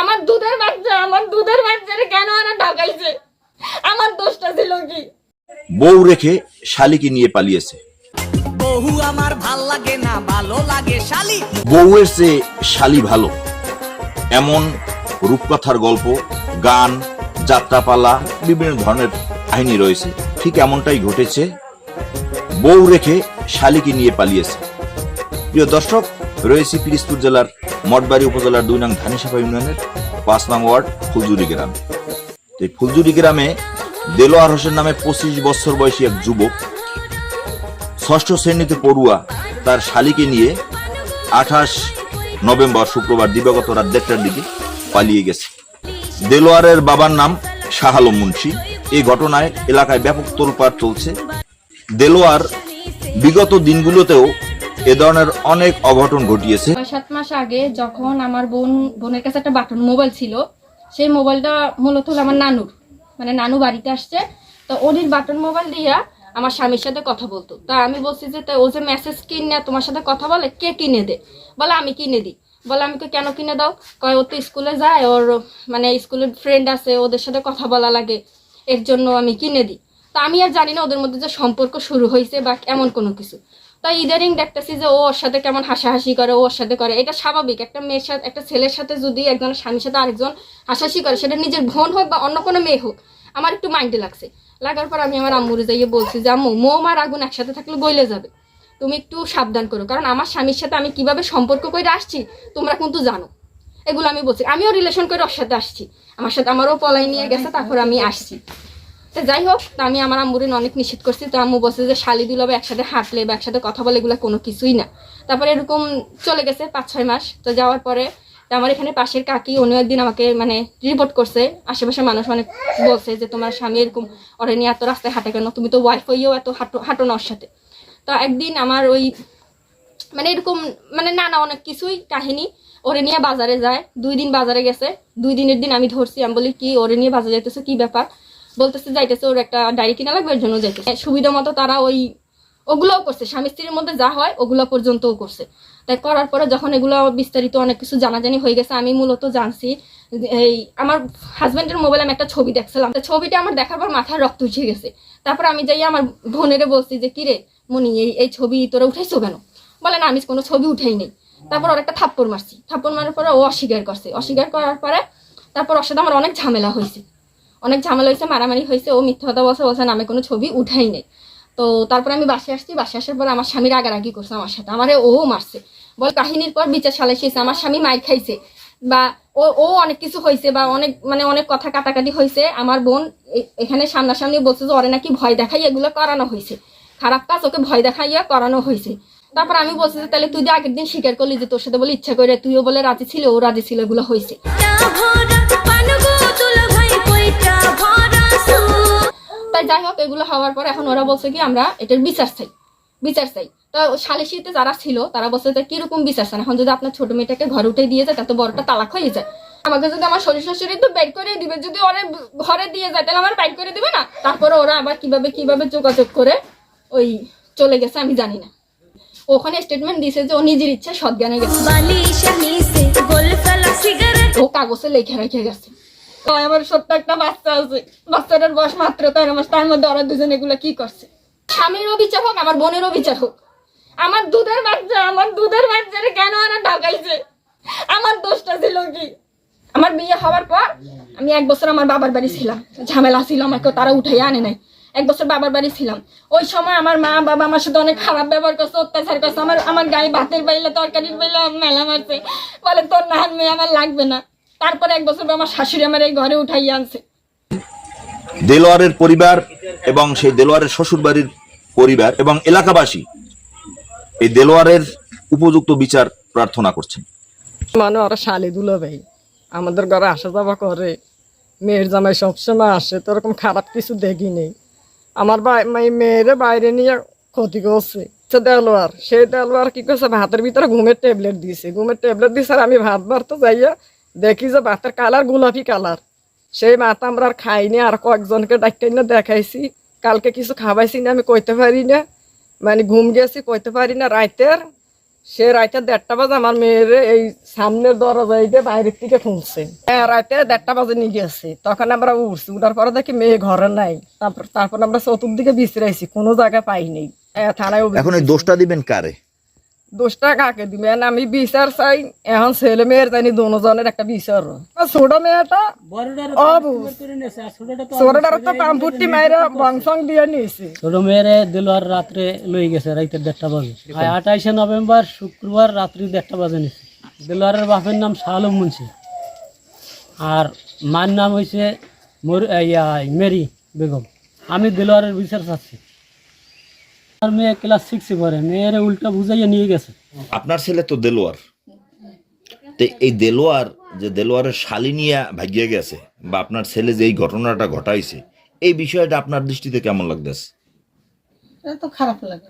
আমার দুধের বাচ্চা আমার দুধের বাচ্চারে কেন আনা ঢাকাইছে? আমার দোষটা ছিল কি? বউ রেখে শালিকে নিয়ে পালিয়েছে। বহু আমার ভালো লাগে না ভালো লাগে শালি। বউয়ের চেয়ে শালি ভালো। এমন রূপকথার গল্প গান যাত্রাপালা বিভিন্ন ধরনের কাহিনী রয়েছে। ঠিক এমনটাই ঘটেছে। বউ রেখে শালিকে নিয়ে পালিয়েছে। প্রিয় দর্শক রয়েছে পিরিজপুর জেলার মঠবাড়ি উপজেলার দুই নং ধানিসাফা ইউনিয়নের পাঁচ নং ওয়ার্ড ফুলজুরি গ্রাম। এই ফুলজুরি গ্রামে দেলোয়ার হোসেন নামে পঁচিশ বছর বয়সী এক যুবক ষষ্ঠ শ্রেণীতে পড়ুয়া তার শালিকে নিয়ে আঠাশ নভেম্বর শুক্রবার দিবাগত রাত দেড়টার দিকে পালিয়ে গেছে। দেলোয়ারের বাবার নাম শাহ আলম মুন্সি। এই ঘটনায় এলাকায় ব্যাপক তোলপাড় চলছে। দেলোয়ার বিগত দিনগুলোতেও এ ধরনের অনেক অঘটন ঘটিয়েছে। সাত মাস আগে যখন আমার বোন, বোনের কাছে একটা বাটন মোবাইল ছিল, সেই মোবাইলটা মূলত আমার নানুর। মানে নানু বাড়িতে আসছে, তো ওনির বাটন মোবাইল দিয়া আমার স্বামীর সাথে কথা বলতো। তা আমি বলছি যে ও যে মেসেজ কিনে, তোমার সাথে কথা বলে, কে কিনে দে? বলে, আমি কিনে দিই। বলে, আমি কেন কিনে দাও? কয়, ও তো স্কুলে যায়, ওর মানে স্কুলের ফ্রেন্ড আছে, ওদের সাথে কথা বলা লাগে, এর জন্য আমি কিনে দিই। তা আমি আর জানি না ওদের মধ্যে যে সম্পর্ক শুরু হয়েছে বা এমন কোনো কিছু। তাই ইদারিং দেখতেছি যে ওর সাথে কেমন হাসাহাসি করে ওর সাথে করে। এটা স্বাভাবিক। একটা মেয়ের সাথে, একটা ছেলের সাথে যদি একজন স্বামীর সাথে আরেকজন হাসাহাসি করে, সেটা নিজের বোন হোক বা অন্য কোনো মেয়ে হোক, আমার একটু মাইন্ডে লাগছে। লাগার পর আমি আমার আম্মুরে যাইয়ে বলছি যে, আম্মু মোম আর আগুন একসাথে থাকলে গইলে যাবে। তুমি একটু সাবধান করো। কারণ আমার স্বামীর সাথে আমি কীভাবে সম্পর্ক করে আসছি, তোমরা কিন্তু জানো। এগুলো আমি বলছি। আমিও রিলেশন করে ওর সাথে আসছি। আমার সাথে আমারও পলাই নিয়ে গেছে, তারপর আমি আসছি। যাই হোক আমি আমার আম্মুরে অনেক নিষেধ করছি। তো আম্মু বলছে যে শালি দুলাবে একসাথে হাঁটলে বা একসাথে কথা বলে এগুলো কোনো কিছুই না। তারপরে এরকম চলে গেছে পাঁচ, ছয় মাস। তো যাওয়ার পরে আমার এখানে পাশের কাকি অন্য একদিন আমাকে মানে রিপোর্ট করছে। আশেপাশে মানুষ অনেক বলছে যে তোমার স্বামী এরকম, ওরে নিয়ে এত রাস্তায় হাঁটে কেন? তুমি তো ওয়াইফ হইয়েও এত হাঁটো হাঁটো না ওর সাথে। তো একদিন আমার ওই মানে এরকম মানে নানা অনেক কিছুই কাহিনী। ওরে নিয়ে বাজারে যায়। দুই দিন বাজারে গেছে। দুই দিনের দিন আমি ধরছি। আমি বলি, কি, ওরে নিয়ে বাজারে যাইতেছে? কি ব্যাপার? বলতেছে যাইতেছে, ওর একটা ডায়েরি কিনা লাগবে জন্য যাইতেছে। সুবিধা মতো তারা ওই ওগুলোও করছে। স্বামী স্ত্রীর মধ্যে যা হয়, ওগুলো পর্যন্তও করছে। তাই করার পরে যখন এগুলো বিস্তারিত অনেক কিছু জানাজানি হয়ে গেছে, আমি মূলত জানছি এই আমার হাজব্যান্ডের মোবাইলে আমি একটা ছবি দেখছিলাম। ছবিটা আমার দেখার পর মাথায় রক্ত উঠে গেছে। তারপর আমি যাই আমার বোনেরে বলছি যে, কিরে মনি এই এই ছবি তোরা উঠাইছো কেন? বলে, না, আমি কোনো ছবি উঠাই নেই। তারপর ওর একটা থাপ্পড় মারছি। থাপ্পড় মারার পরে ও অস্বীকার করছে। অস্বীকার করার পরে তারপর ওর সাথে আমার অনেক ঝামেলা হয়েছে। অনেক ঝামেলা হয়েছে, মারামারি হয়েছে, ও মিথ্যা কথা বলছে না, আমি কোনো ছবি উঠাই নেই। তো তারপর আমি বাসে আসছি বাসে আসার পর আমার স্বামী রাগারাগি করছে আমার সাথে। আমারে ও মারছে। বল কাহিনীর পর বিচার সালাইছে আমার স্বামী মাইর খাইছে। বা ও ও অনেক কিছু হয়েছে, বা অনেক মানে অনেক কথা কাটাকাটি হয়েছে। আমার বোন এখানে সামনাসামনি বলছে যে, ওরে নাকি ভয় দেখাই এগুলো করানো হয়েছে। খারাপ কাজ, ওকে ভয় দেখাইয়া করানো হয়েছে। তারপর আমি বলছি যে, তাহলে তুই যে আগের দিন স্বীকার করলি যে, তোর সাথে বলে ইচ্ছা করে তুইও বলে রাজি ছিল, ও রাজি ছিল, এগুলো হয়েছে। তাই যাই হোক এগুলো হওয়ার পর এখন ওরা বলছে কি আমরা এটার বিচার চাই বিচার চাই। তো সালিশিতে যারা ছিল তারা বলছে যে কীরকম বিচার চান? এখন যদি আপনার ছোট মেয়েটাকে ঘরে উঠে দিয়ে যায় তাতে বড়টা তালাক হয়ে যায়। আমাকে যদি আমার শ্বশুর শাশুড়ি তো বের করে দিবে যদি ওরা ঘরে দিয়ে যায় তাহলে আমার বাইর করে দিবে না? তারপরে ওরা আবার কীভাবে কীভাবে যোগাযোগ করে ওই চলে গেছে আমি জানি না। ওখানে স্টেটমেন্ট দিছে যে ও নিজের ইচ্ছে সজ্ঞানে গেছে। ও কাগজে লেখে রেখে গেছে। আমার একটা বাচ্চা আছে। বাচ্চাটার বয়স মাত্র তেরো মধ্যে ওরা দুজন এগুলো কি করছে? স্বামীরও বিচার হোক, আমার বোনেরও বিচার হোক, আমার দুধের বাচ্চা, আমার দুধের কেন আনা ঢাকাইছে? আমার দোষটা ছিল কি? আমার বিয়ে হওয়ার পর আমি এক বছর আমার বাবার বাড়ি ছিলাম। ঝামেলা ছিল, আমাকে তারা উঠাই আনে নাই। এক বছর বাবার বাড়ি ছিলাম। ওই সময় আমার মা বাবা আমার সাথে অনেক খারাপ ব্যবহার করছে, অত্যাচার করছে। আমার আমার গায়ে ভাতের বাইলে, তরকারির বাইলে মেলা মারছে। বলে, তোর নাহান মেয়ে আমার লাগবে না। তারপরে এক বছর আমার শাশুড়ি আমার এই ঘরে উঠাই আনছে। দেলোয়ারের পরিবার এবং সেই দেলোয়ারের শ্বশুরবাড়ির পরিবার এবং এলাকাবাসী এই দেলোয়ারের উপযুক্ত বিচার প্রার্থনা করছেন। মানে ওরা শালি দুলো ভাই। আমাদের ঘরে আসা যাওয়া করে। মেয়ের জামাই সবসময় আসে তো ওরকম খারাপ কিছু দেখি নেই। আমার মেয়েরে বাইরে নিয়ে ক্ষতি করছে। সে দেলোয়ার সেই দেলোয়ার কি করছে? ভাতের ভিতরে ঘুমের ট্যাবলেট দিয়েছে ঘুমের ট্যাবলেট দিয়েছে আর আমি ভাত মারতে যাইয়া দেখি যে ভাতের কালার গোলাপি কালার। সেই ভাত আমরা আর খাইনি আর কয়েকজনকে ডাক্তার না দেখাইছি। কালকে কিছু খাওয়াইছি না আমি কইতে পারি না। মানে ঘুম গেছি কইতে পারি না রাইতের। সে রাইতে দেড়টা বাজে আমার মেয়ের এই সামনের দরজায় দিয়ে বাইরের থেকে খুঁজছে হ্যাঁ রাইতে দেড়টা বাজে নিয়ে গেছে। তখন আমরা উঠছি উঠার পরে দেখি মেয়ে ঘরে নাই। তারপর তারপর আমরা চতুর্দিকে বিচরাইছি কোনো জায়গায় পাইনি। হ্যাঁ, থানায় এখন এই দোষটা দিবেন কারে? দোষটা কাকে দিবেন আমি বিচার চাই এখন ছেলে মেয়ের জানি দুজনের একটা বিচার। ছোট মেয়েটা ছোটটার তো মায়ের বংশং দিয়ে নিয়েছে ছোট মেয়েরে দিলওয়ার রাত্রে লই গেছে রাইতে দেড়টা বাজে। আঠাইশে নভেম্বর শুক্রবার রাত্রি দেড়টা বাজে নিছে। দিলওয়ারের বাপের নাম শাহ মুন্সি। আর মার নাম হয়েছে মেরি বেগম। আমি দিলওয়ারের বিচার চাচ্ছি। আর মেয়ে ক্লাস সিক্সে পড়ে মেয়ের উল্টা বুঝাইয়ে নিয়ে গেছে। আপনার ছেলে তো দেলোয়ার। তো এই দেলোয়ার যে দেলোয়ারের শালিনিয়া ভাগিয়ে গেছে বা আপনার ছেলে যে এই ঘটনাটা ঘটাইছে এই বিষয়টা আপনার দৃষ্টিতে কেমন লাগতেছে? এটা তো খারাপ লাগে।